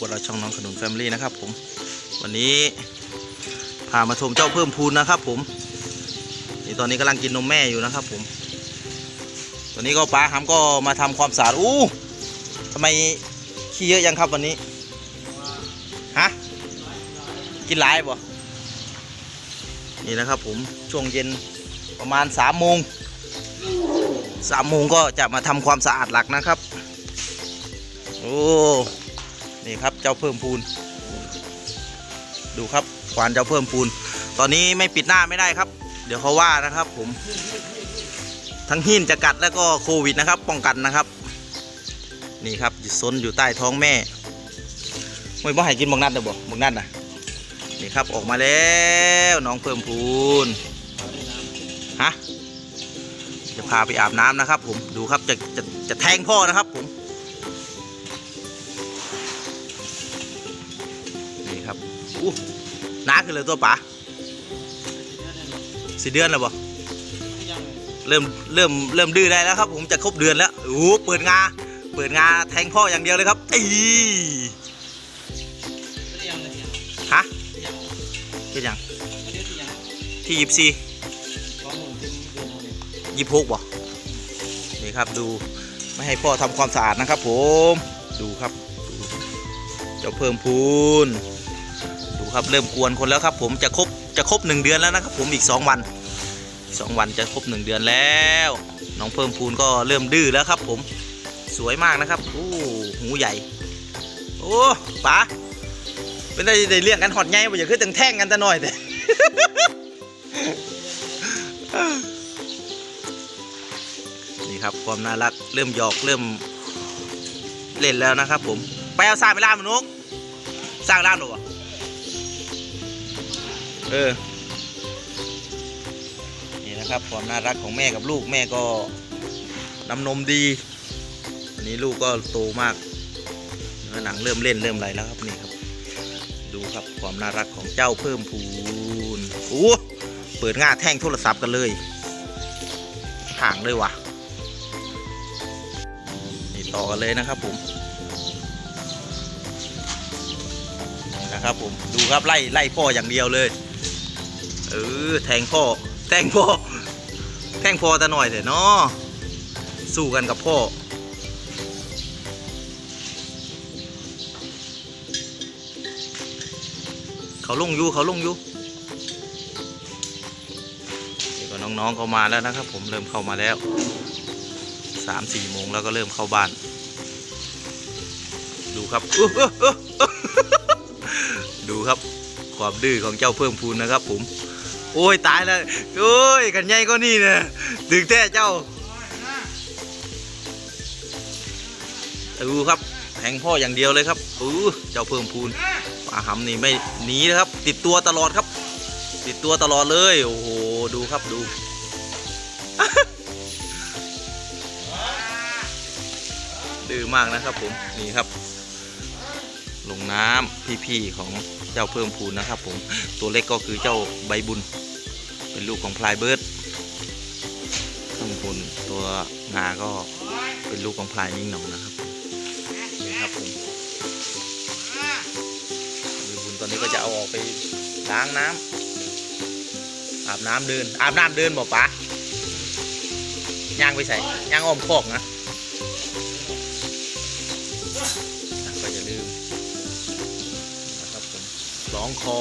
พวกเราช่องน้องขนุนแฟมิลี่นะครับผมวันนี้พามาชมเจ้าเพิ่มพูนนะครับผมนี่ตอนนี้กำลังกินนมแม่อยู่นะครับผมตอนนี้ก็ป้าหำก็มาทำความสะอาดอู้ทำไมขี้เยอะยังครับวันนี้ฮะกินหลายบ่นี่นะครับผมช่วงเย็นประมาณสามโมงสามโมงก็จะมาทำความสะอาดหลักนะครับ โอ้ นี่ครับเจ้าเพิ่มพูน ดูครับควานเจ้าเพิ่มพูน ตอนนี้ไม่ปิดหน้าไม่ได้ครับ เดี๋ยวเขาว่านะครับ ผม ทั้งหินจะกัดแล้วก็โควิดนะครับ ป้องกันนะครับ นี่ครับซนอยู่ใต้ท้องแม่ไม่บ่ให้กินบักนัดเด้อบ่บักนัดนะนี่ครับออกมาแล้วน้องเพิ่มพูนฮะจะพาไปอาบน้ำนะครับ ผมดูครับจะจะจะแทงพ่อนะครับ ผม อู้น้าขึ้นเลยตัวป๋าสี่เดือนแล้วบ่เริ่มเริ่มเริ่มดื้อได้แล้วครับ ผมจะครบเดือนแล้วโอ้เปิดงา เปิดงาแทงพ่ออย่างเดียวเลยครับอีฮะเป็นยังที่ยิบซียิบหกบ่นี่ครับดูไม่ให้พ่อทำความสะอาดนะครับผมดูครับเจ้าเพิ่มพูน ครับเริ่มกวนคนแล้วครับ ผมจะครบจะครบหนึ่งเดือนแล้วนะครับผมอีกสองวันสองวันจะครบหนึ่งเดือนแล้วน้องเพิ่มพูนก็เริ่มดื้อแล้วครับ ผมสวยมากนะครับโอ้หูใหญ่โอ้ป๋าเป็นได้ได้เลี้ยงกันหอดไงบ่อย่าขึ้นตึงแท่งกันแต่น้อยแต่นี่ครับความน่ารักเริ่มหยอกเริ่มเล่นแล้วนะครับ ผมไปเอาสร้างไปล่ามมนุษย์สร้างล่ามหรอวะ เออ นี่นะครับความน่ารักของแม่กับลูกแม่ก็น้ำนมดีอันนี้ลูกก็โตมากเนื้อหนังเริ่มเล่นเริ่มอะไรแล้วครับนี่ครับ ดูครับความน่ารักของเจ้าเพิ่มพูนโอ้เปิดง่าแท่งโทรศัพท์กันเลยห่างเลยวะนี่ต่อกันเลยนะครับผมนี่นะครับผมดูครับไล่ไล่พ่ออย่างเดียวเลย เออแทงพ่อ แทงพ่อ แทงพ่อแต่หน่อยเถอะเนาะสู้กันกับพ่อ เขาลงอยู่เขาลงอยู่เดี๋ยวก็น้องๆเขามาแล้วนะครับ ผมเริ่มเข้ามาแล้วสามสี่โมงแล้วก็เริ่มเข้าบ้าน ดูครับ ดูครับความดื้อของเจ้าเพิ่มพูนนะครับผม โอ้ยตายแล้วโอ้ยกันใหญ่ก็นี่นะดึงแท้เจ้าดูครับแทงพ่ออย่างเดียวเลยครับเออเจ้าเพิ่มพูนปลาหำนี่ไม่หนีนะครับ ติดตัวตลอดครับ ติดตัวตลอดเลยโอ้โหดูครับดูดื้อมากนะครับผมนี่ครับ ลงน้ำพี่ๆของเจ้าเพิ่มพูนนะครับผมตัวเล็กก็คือเจ้าใบบุญ เป็นลูกของพลายเบิร์ดข้างบนตัวงาก็เป็นลูกของพลายนิ่งหนองนะครับนี่ครับผมใบบุญตอนนี้ก็จะเอาออกไปล้างน้ำอาบน้ำเดิน อาบน้ำเดินบอกปะย่างไปใส่ย่างอ้อมคอกนะก็อย่าลืมนะครับผมร้องคอ